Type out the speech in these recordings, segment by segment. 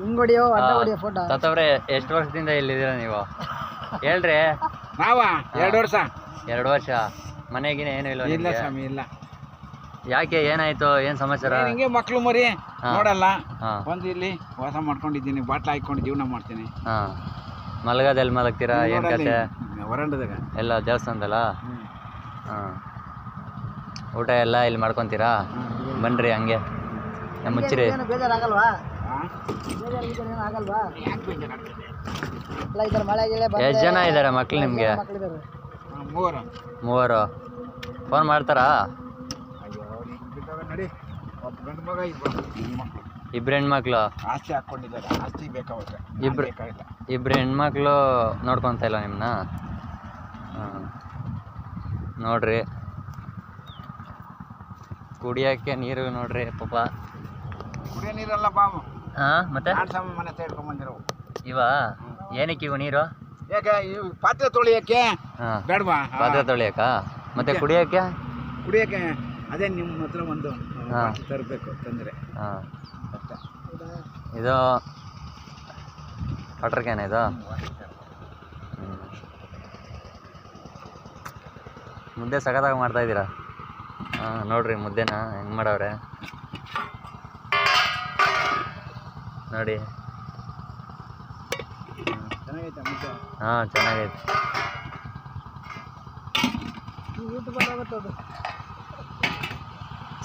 ಹಿಂಗ್ ಹೊಡಿಯೋ ಅಡ್ಡ ಹೊಡಿಯೋ ಫೋಟೋ ತಾತವ್ರೆ ಎಷ್ಟು ವರ್ಷದಿಂದ ಇಲ್ಲಿದ್ದೀರಾ ನೀವು? ಹೇಳ್ರಿ. ನಾವ? ಎರಡು ವರ್ಷ. ಎರಡು ವರ್ಷ. ಮನೆಗಿನ ಏನು ಇಲ್ಲ ಇಲ್ಲ ನಿಮ್ಗೆ? ಸ್ವಾಮಿ ಇಲ್ಲ. ಯಾಕೆ ಏನಾಯ್ತು? ಏನ್ ಸಮಾಚಾರ? ಹಿಂಗೆ ಮಕ್ಳು ಮರಿ ಹಾ. ನೋಡಲ್ಲ. ಹಾ. ಬಂದು ಇಲ್ಲಿ ವಾಸ ಮಾಡ್ಕೊಂಡಿದ್ದೀನಿ ಬಾಟ್ಲ ಹಾಕೊಂಡು ಜೀವನ ಮಾಡ್ತೀನಿ. ಹಾ. ಮಲಗದೆಲ್ಲಿ ಮಲಗ್ತೀರಾ? ಏನ್ ಕತೆ? ವರಂಡದಾಗ. ಎಲ್ಲ ದೇವಸ್ಥಾನದಲ್ಲ? ಹಾ. ಊಟ ಎಲ್ಲ ಇಲ್ಲಿ ಮಾಡ್ಕೊಂತೀರಾ? ಬನ್ರಿ ಹಂಗೆ. ನಮ್ಮ ಮುಚ್ಚಿರಿ. ಏನು ಬೇಜಾರಾಗಲ್ವಾ? ಎಷ್ಟು ಜನ ಇದ್ದಾರೆ ಮಕ್ಳು ನಿಮ್ಗೆ? ಮೂವರು. ಫೋನ್ ಮಾಡ್ತಾರಾ? ಇಬ್ರು ಹೆಣ್ಮಕ್ಳು? ಆಸ್ತಿ ಹಾಕೊಂಡಿದ್ದಾರೆ. ಆಸ್ತಿ ಬೇಕಾಗುತ್ತೆ ಇಬ್ರು- ಇಬ್ರು ಹೆಣ್ಮಕ್ಳು ನೋಡ್ಕೊಂತ ಇಲ್ಲ ನಿಮ್ಮನ್ನ ನೋಡ್ರಿ. ಕುಡಿಯೋಕ್ಕೆ ನೀರು ನೋಡ್ರಿ ಪಾಪ. ಕುಡಿಯೋ ನೀರಲ್ಲ ಬಾಬು ಹಾಂ ಮತ್ತೆ? ಮನೆ ತೆಡ್ಕೊಂಡ್ ಬಂದಿರೋ. ಇವ? ಏನಕ್ಕೆ ಇವು ನೀರು? ಯಾಕೆ ಇವು ಪಾತ್ರೆ ತೊಳಿಯಕ್ಕೆ? ಹಾಂ. ಬೇಡವಾ? ಪಾತ್ರೆ ತೊಳಿಯಕ್ಕ? ಮತ್ತೆ ಕುಡಿಯೋಕ್ಕೆ? ಕುಡಿಯಕ್ಕೆ ಅದೇ ನಿಮ್ಮ ಹತ್ರ ಒಂದು ಹಾ. ತರಬೇಕು ತಂದ್ರೆ ಹಾಂ. ಇದು ವಾಟರ್ ಕ್ಯಾನ್ ಇದು? ಮುದ್ದೆ ಸಖತ್ತಾಗಿ ಮಾಡ್ತಾ ಇದ್ದೀರಾ? ಹಾಂ ನೋಡ್ರಿ ಮುದ್ದೆನ ಹೆಂಗೆ ಮಾಡವ್ರೆ? ನೋಡಿ. ಹಾಂ ಚೆನ್ನಾಗೈತೆ.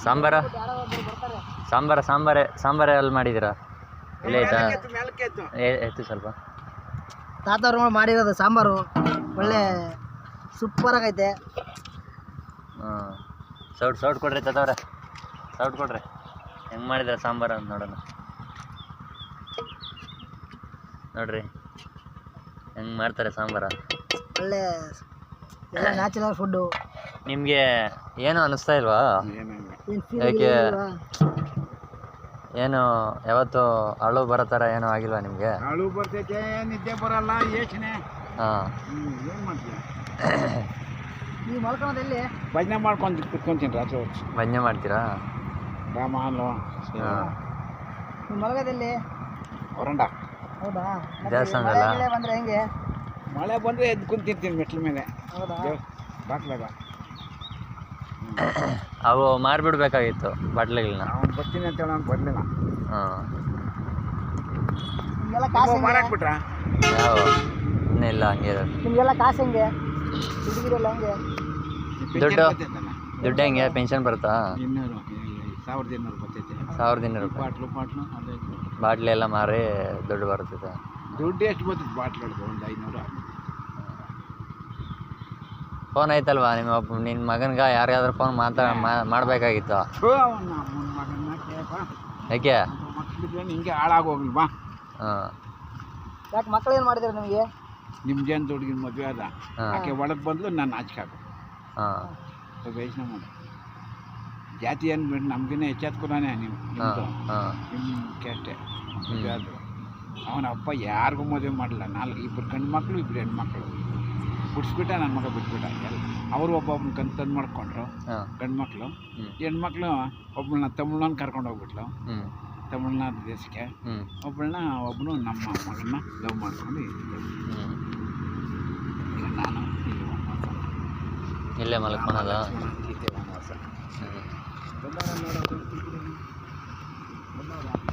ಸಾಂಬಾರ? ಸಾಂಬಾರ ಸಾಂಬಾರ ಸಾಂಬಾರ ಅಲ್ಲಿ ಮಾಡಿದ್ದೀರಾ? ಇಲ್ಲ ಆಯ್ತಾ? ಎತ್ತು ಸ್ವಲ್ಪ. ತಾತವ್ರು ಮಾಡಿರೋದು ಸಾಂಬಾರು. ಒಳ್ಳೆ ಸೂಪರ್ ಆಗೈತೆ. ಹಾಂ. ಸೌಟ್ ಸೌಟ್ ಕೊಡ್ರಿ ತಾತವ್ರೆ ಸೌಟ್ ಕೊಡ್ರಿ. ಹೆಂಗೆ ಮಾಡಿದ್ರೆ ಸಾಂಬಾರು ಅಂತ ನೋಡೋಣ. ನೋಡ್ರಿ. ಹೆಂಗ್ ಮಾಡ್ತಾರೆ ಸಾಂಬಾರ? ಒಳ್ಳೆ ನ್ಯಾಚುರಲ್ ಫುಡ್ಡು ನಿಮಗೆ ಏನು ಅನಿಸ್ತಾ ಇಲ್ವಾ? ಯಾಕೆ? ಏನು ಯಾವತ್ತು ಅಳು ಬರೋ ಥರ ಏನೂ ಆಗಿಲ್ವಾ ನಿಮಗೆ? ಅಳು ಬರ್ತೈತೆ ನಿದ್ದೆ ಬರಲ್ಲ ಯೋಚನೆ ಹಾಂ. ಮಲ್ಕೊಳೋದು ಎಲ್ಲಿ ಭಜನೆ ಮಾಡ್ಕೊಂಡು ಕುತ್ಕೊಂತೀನಿ ರಾತ್ರಿ ಹೊತ್ತು. ಭಜನೆ ಮಾಡ್ತೀರಾ? ರಾಮ ಅಲ್ವಾ ಹಾಂ. ನೀವು ಮಲಗೋದೆಲ್ಲಿ? ಹೊರಂಡ. ಹೌದಾ? ದೇವಸ್ಥಾನದಲ್ಲ? ಮಳೆ ಬಂದ್ರೆ ಹೆಂಗೆ? ಮಳೆ ಬಂದ್ರೆ ಎದ್ದು ಕುಂತಿರ್ತೀನಿ ಮೆಟ್ಲ ಮೇಲೆ. ಹೌದಾ? ಅವು ಮಾರಿಬಿಡ್ಬೇಕಾಗಿತ್ತು ಬಾಟ್ಲಿಗಳನ್ನ ಅವ್ನು ಬರ್ತೀನಿ ಅಂತ ಹೇಳಿ ಅವ್ನು ಬರಲಿಲ್ಲ. ಹಾಂ. ನಿಮ್ಗೆಲ್ಲ ಕಾಸು ಹೆಂಗೆ? ಮಾರಾಕ್ಬಿಟ್ರ? ಯಾವ? ಇಲ್ಲ ಹಂಗೆ ಇದೆ. ಕಾಸು ಹೆಂಗೆ? ದುಡ್ಡಿಗಿರಲ್ಲ ಹೆಂಗೆ? ದುಡ್ಡು? ದುಡ್ಡು ಹೆಂಗೆ? ಪೆನ್ಷನ್ ಬರುತ್ತಾ? ಇನ್ನೂರು ಸಾವಿರದ ಇನ್ನೂರು ಬರ್ತೈತೆ. ಸಾವಿರದ ಇನ್ನೂರು ರೂಪಾಯಿ. ಬಾಟ್ಲು ಬಾಟ್ಲು ಅದೇ. ಬಾಟ್ಲಿ ಎಲ್ಲ ಮಾರಿ ದುಡ್ಡು ಬರ್ತದೆ ದುಡ್ಡು ಎಷ್ಟು ಬರ್ತದೆ ಬಾಟ್ಲು ಹಿಡ್ದು? ಒಂದು ಐನೂರು. ಫೋನ್ ಐತಲ್ವಾ? ನಿಮ್ಮ ಒಬ್ಬ ನಿನ್ನ ಮಗನ್ಗೆ ಯಾರಿಗಾದ್ರೂ ಫೋನ್ ಮಾತಾಡ ಮಾ- ಮಾಡಬೇಕಾಗಿತ್ತು. ಮಗನ ಕೇಳಪ್ಪ ಯಾಕೆ? ಹಿಂಗೆ ಹಾಳಾಗೋಗ್ಲಿ ಬಾ ಹಾಂ. ಯಾಕೆ ಮಕ್ಳು ಏನು ಮಾಡಿದ್ರು ನಿಮಗೆ? ನಿಮ್ಮ ಜನ ಹುಡುಗಿನ ಮದುವೆ ಅದ? ಹಾಂ. ಆಕೆ ಒಳಗೆ ಬಂದು ನಾನು ಆಚೆ ಹಾಕು ಹಾಂ. ಯೋಚನೆ ಮಾಡಿ. ಜಾತಿ ಅಂದ್ಬಿಟ್ಟು ಬಿಟ್ಟು ನಮ್ಗಿನ್ನ ಹೆಚ್ಚಾತ್ಕೊಳಾನೆ ನೀವು ನಿಮ್ಮದು ಹಾಂ ಕೆಷ್ಟೆ. ಅವನ ಅಪ್ಪ ಯಾರಿಗೂ ಮದುವೆ ಮಾಡಲ್ಲ ನಾಲ್ಕು ಇಬ್ಬರು ಗಂಡು ಮಕ್ಕಳು ಇಬ್ಬರು ಹೆಣ್ಮಕ್ಳು ಬಿಡಿಸ್ಬಿಟ್ಟ ನನ್ನ ಮಗ ಬಿಟ್ಬಿಟ್ಟ. ಎಲ್ಲ ಅವರು ಒಬ್ಬೊಬ್ಬನ ಕಂತು ತಂದು ಮಾಡ್ಕೊಂಡ್ರು ಗಂಡು ಮಕ್ಕಳು ಹೆಣ್ಮಕ್ಳು ಒಬ್ಬಳನ್ನ ತಮಿಳ್ನ ಕರ್ಕೊಂಡು ಹೋಗ್ಬಿಟ್ಲು. ತಮಿಳ್ನಾಡು ದೇಶಕ್ಕೆ. ಒಬ್ಬಳನ್ನ ಒಬ್ಬನು ನಮ್ಮ ಮಗನ್ನ ಲವ್ ಮಾಡ್ಕೊಂಡು. ಇಲ್ಲೇ ಈಗ ನಾನು ಇಲ್ಲಿ. わからないこと言っていい?わからない。